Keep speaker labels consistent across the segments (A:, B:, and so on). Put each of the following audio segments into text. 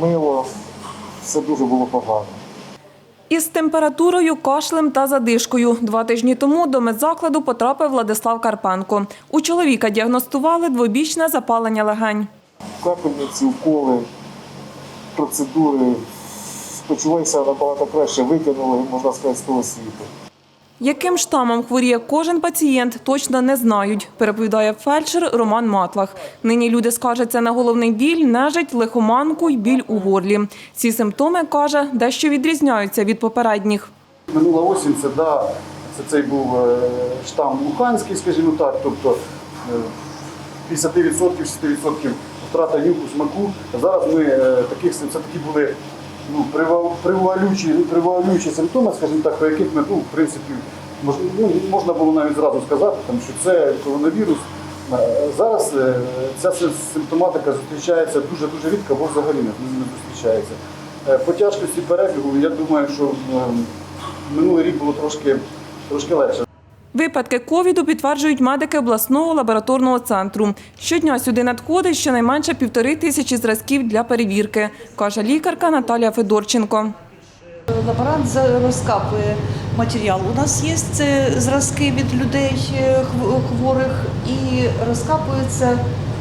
A: мило, все дуже було погано.
B: Із температурою, кашлем та задишкою два тижні тому до медзакладу потрапив Владислав Карпенко. У чоловіка діагностували двобічне запалення легень.
A: Капельниці, уколи, процедури. Почуваюся набагато краще, викинули, можна сказати, з того світу.
B: Яким штамом хворіє кожен пацієнт, точно не знають, переповідає фельдшер Роман Матлах. Нині люди скаржаться на головний біль, нежить, лихоманку й біль у горлі. Ці симптоми, каже, дещо відрізняються від попередніх.
C: Минула осінь, це, да, це цей був е, штам Луганський, скажімо так, тобто е, 50% 60% втрата нюху, смаку. Зараз ми е, таких це такі були ну, прива- привалючі, привалючі симптоми, скажімо так, по яких ми, ну, в принципі, мож, ну, можна було навіть зразу сказати, там, що це коронавірус. Е, Зараз е, ця симптоматика зустрічається дуже-дуже рідко, або взагалі не, зустрічається. Е, По тяжкості перебігу, я думаю, що е, минулий рік було трошки, трошки легше.
B: Випадки ковіду підтверджують медики обласного лабораторного центру. Щодня сюди надходить щонайменше півтори тисячі зразків для перевірки, каже лікарка Наталія Федорченко.
D: Лаборант розкапує матеріал. У нас є це зразки від людей е, хворих і розкапується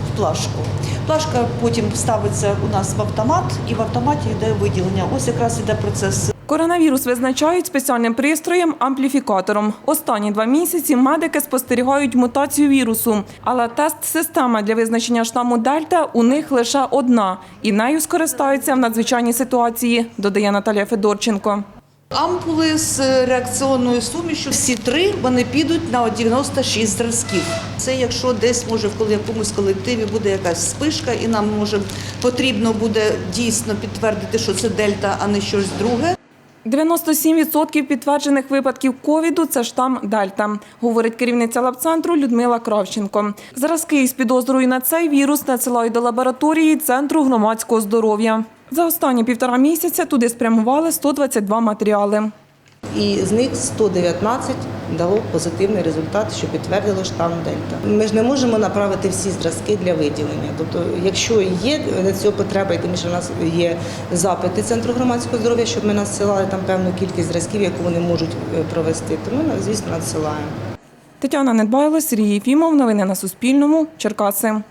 D: в плашку. Плашка потім ставиться у нас в автомат, і в автоматі йде виділення. Ось якраз йде процес
B: Коронавірус визначають спеціальним пристроєм ампліфікатором. Останні два місяці медики спостерігають мутацію вірусу, але тест-система для визначення штаму Дельта у них лише одна, і нею скористаються в надзвичайній ситуації, додає Наталія Федорченко.
D: Ампули з реакціонною сумішю. Всі три вони підуть на 96 зразків. Це якщо десь може в коли- якомусь колективі буде якась спишка, і нам може потрібно буде дійсно підтвердити, що це дельта, а не щось друге.
B: 97% підтверджених випадків ковіду це штам Дельта, говорить керівниця лабцентру Людмила Кравченко. Зразки із підозрою на цей вірус надсилають до лабораторії Центру громадського здоров'я. За останні півтора місяця туди спрямували 122 матеріали.
E: І з них 119 дало позитивний результат, що підтвердило штам Дельта. Ми ж не можемо направити всі зразки для виділення. Тобто, якщо є на цього потреба, і тим більше у нас є запити Центру громадського здоров'я, щоб ми надсилали там певну кількість зразків, яку вони можуть е, провести, то ми, звісно, надсилаємо.
B: Тетяна Недбайло, Сергій Єфімов. Новини на Суспільному. Черкаси.